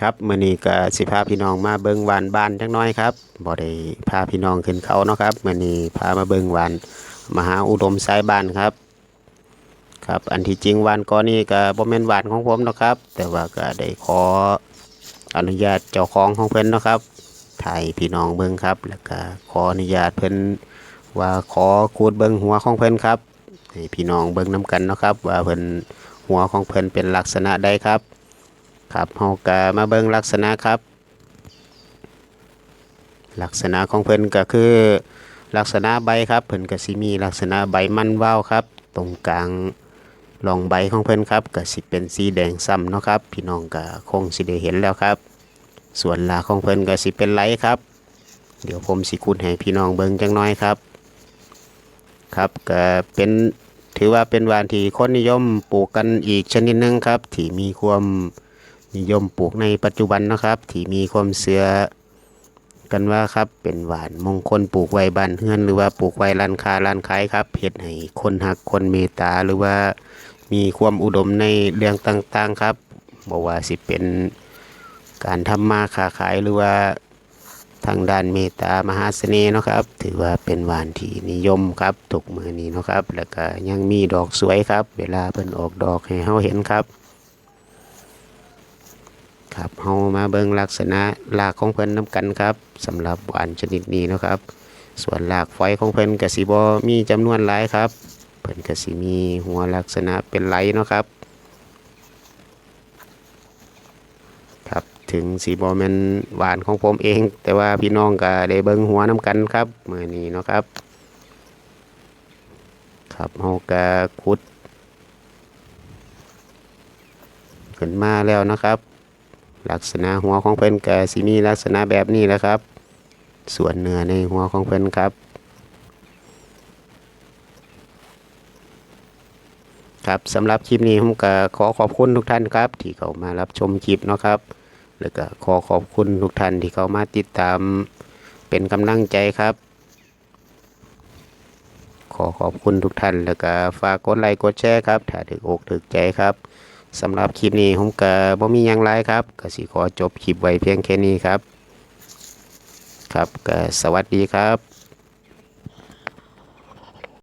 ครับมื้อนี้ก็สิพาพี่น้องมาเบิ่งวานบ้านจักน้อยครับบ่ได้พาพี่น้องขึ้นเขาเนาะครับมื้อนี้พามาเบิ่งวานมหาอุดมสายบ้านครับ ครับอันที่จริงวานก้อนนี้ก็บ่แม่นวานของผมเนาะครับ แต่ว่าก็ได้ขออนุญาตเจ้าของของเพิ่นเนาะครับถ่ายพี่น้องเบิ่งครับ แล้วก็ขออนุญาตเพิ่นว่าขอขูดเบิ่งหัวของเพิ่นครับให้พี่น้องเบิ่งนํกันเนาะครับ ว่าเพิ่นหัวของเพิ่นเป็นลักษณะใดครับ ครับเฮาก็มาเบิ่งลักษณะครับ ลักษณะของเพิ่นก็คือ ลักษณะใบครับเพิ่นก็สิมีลักษณะใบมันวาวครับ ตรงกลางรองใบของเพิ่นครับก็สิเป็นสีแดงซ้ำเนาะครับ พี่น้องก็คงสิได้เห็นแล้วครับ ส่วนลากของเพิ่นก็สิเป็นไหลครับ เดี๋ยวผมสิคุดให้พี่น้องเบิ่งจังน้อยครับ ครับก็เป็นถือว่าเป็นวานที่คนนิยมปลูกกันอีกชนิดหนึงครับ ที่มีความ นิยมปลูกในปัจจุบันนะครับ ที่มีความเชื่อกันว่าครับ เป็นหวานมงคลปลูกไว้บ้านเฮือน หรือว่าปลูกไว้ร้านค้าร้านขายครับเฮ็ดให้คนหักคนเมตตาหรือว่ามีความอุดมในเรื่องต่างๆครับบอกว่าสิเป็นการทำมาค้าขายหรือว่าทางด้านเมตตามหาเสน่ห์นะครับ ถือว่าเป็นหวานที่นิยมครับทุกมือนี้นะครับ แล้วก็ยังมีดอกสวยครับ เวลาเพิ่นออกดอกให้เฮาเห็นครับ ครับเฮามาเบิ่งลักษณะรากของเพิ่นนํกันครับสำหรับหวานชนิดนี้นะครับ ส่วนรากฝอยของเพิ่นก็สิบ่มีจำนวนหลายครับ เพิ่นก็สิมีหัวลักษณะเป็นไหลเนาะครับ ครับถึงสิบ่แม่นหวานของผมเอง แต่ว่าพี่น้องก็ได้เบิ่งหัวนํกันครับมื้อนี้เนาะครับ ครับเฮาก็ขุดขึ้นมาแล้วนะครับ ลักษณะหัวของเพิ่นก็สิมีลักษณะแบบนี้แหละครับ ส่วนเนื้อในหัวของเพิ่นครับ ครับสำหรับคลิปนี้ผมก็ขอขอบคุณทุกท่านครับ ที่เข้ามารับชมคลิปเนาะครับ แล้วก็ขอขอบคุณทุกท่านที่เข้ามาติดตามเป็นกำลังใจครับ ขอขอบคุณทุกท่านแล้วก็ฝากกดไลค์กดแชร์ครับ ถ้าถึกอกถึกใจครับ สำหรับคลิปนี้ผมก็บ่มีอย่างไรครับก็สิขอจบคลิปไว้เพียงแค่นี้ครับ ครับก็สวัสดีครับ